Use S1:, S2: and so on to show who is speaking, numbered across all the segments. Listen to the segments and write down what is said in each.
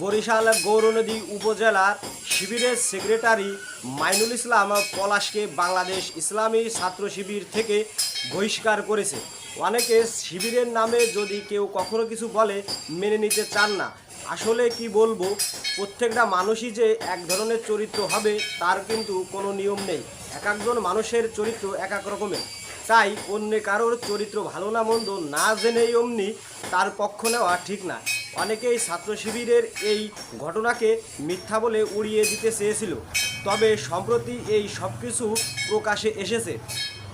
S1: বরিশাল গৌরনদী উপজেলার শিবিরের সেক্রেটারি মাইনুল ইসলাম পলাশকে বাংলাদেশ ইসলামী ছাত্র শিবির থেকে বহিষ্কার করেছে। অনেকে শিবিরের নামে যদি কেউ কখনো কিছু বলে, মেনে নিতে চান না। আসলে কি বলব, প্রত্যেকটা মানুষই যে এক ধরনের চরিত্র হবে, তার কিন্তু কোনো নিয়ম নেই। এক একজন মানুষের চরিত্র এক এক রকমের। তাই অন্য কারোর চরিত্র ভালো না, মন্দ না জেনেই অমনি তার পক্ষ নেওয়া ঠিক না। অনেকেই ছাত্র শিবিরের এই ঘটনাকে মিথ্যা বলে উড়িয়ে দিতে চেয়েছিল। তবে সম্প্রতি এই সব কিছু প্রকাশে এসেছে।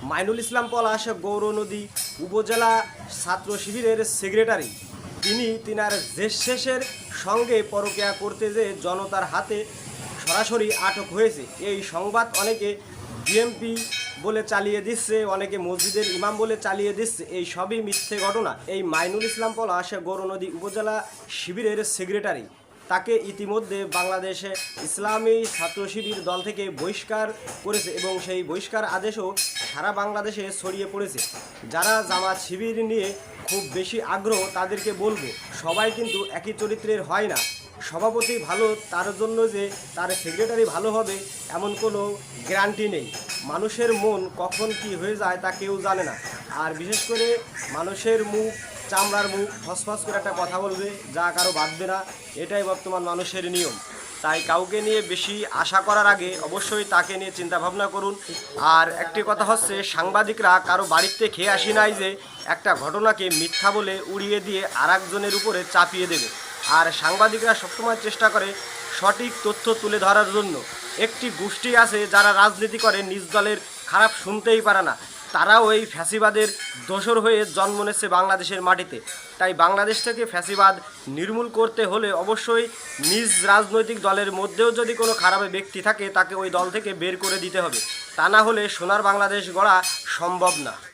S1: মাইনুল ইসলাম পলাশ গৌরনদী উপজেলা ছাত্র শিবিরের সেক্রেটারি। তিনি তিনার শেষের সঙ্গে পরকিয়া করতে যে জনতার হাতে সরাসরি আটক হয়েছে। এই সংবাদ অনেকে বিএমপি বলে চালিয়ে দিচ্ছে, অনেকে মসজিদের ইমাম বলে চালিয়ে দিচ্ছে, এই সবই মিথ্যে ঘটনা। এই মাইনুল ইসলাম পলাশ গৌরনদী উপজেলা শিবিরের সেক্রেটারি। তাকে ইতিমধ্যে বাংলাদেশে ইসলামী ছাত্র শিবির দল থেকে বহিষ্কার করেছে এবং সেই বহিষ্কার আদেশও সারা বাংলাদেশে ছড়িয়ে পড়েছে। যারা জামাত শিবির নিয়ে খুব বেশি আগ্রহ, তাদেরকে বলব, সবাই কিন্তু একই চরিত্রের হয় না। সভাপতি ভালো, তার জন্য যে তার সেক্রেটারি ভালো হবে, এমন কোনো গ্যারান্টি নেই। মানুষের মন কখন কি হয়ে যায় তা কেউ জানে না। আর বিশেষ করে মানুষের মুখ, চামড়ার মুখ ফসফস করে একটা কথা বলবে, যা কারও বাঁধবে না, এটাই বর্তমান মানুষের নিয়ম। তাই কাউকে নিয়ে বেশি আশা করার আগে অবশ্যই তাকে নিয়ে চিন্তা ভাবনা করুন। আর একটি কথা হচ্ছে, সাংবাদিকরা কারও বাড়িতে খেয়ে আসি নাই যে একটা ঘটনাকে মিথ্যা বলে উড়িয়ে দিয়ে আর একজনের উপরে চাপিয়ে দেবে। আর সাংবাদিকরা সবসময় চেষ্টা করে সঠিক তথ্য তুলে ধরার জন্য। একটি গোষ্ঠী আছে যারা রাজনীতি করে, নিজ দলের খারাপ শুনতেই পারে না। তারাও এই ফ্যাসিবাদের দোসর হয়ে জন্ম নিচ্ছে বাংলাদেশের মাটিতে। তাই বাংলাদেশ থেকে ফ্যাসিবাদ নির্মূল করতে হলে অবশ্যই নিজ রাজনৈতিক দলের মধ্যেও যদি কোনো খারাপ ব্যক্তি থাকে, তাকে ওই দল থেকে বের করে দিতে হবে। তা না হলে সোনার বাংলাদেশ গড়া সম্ভব না।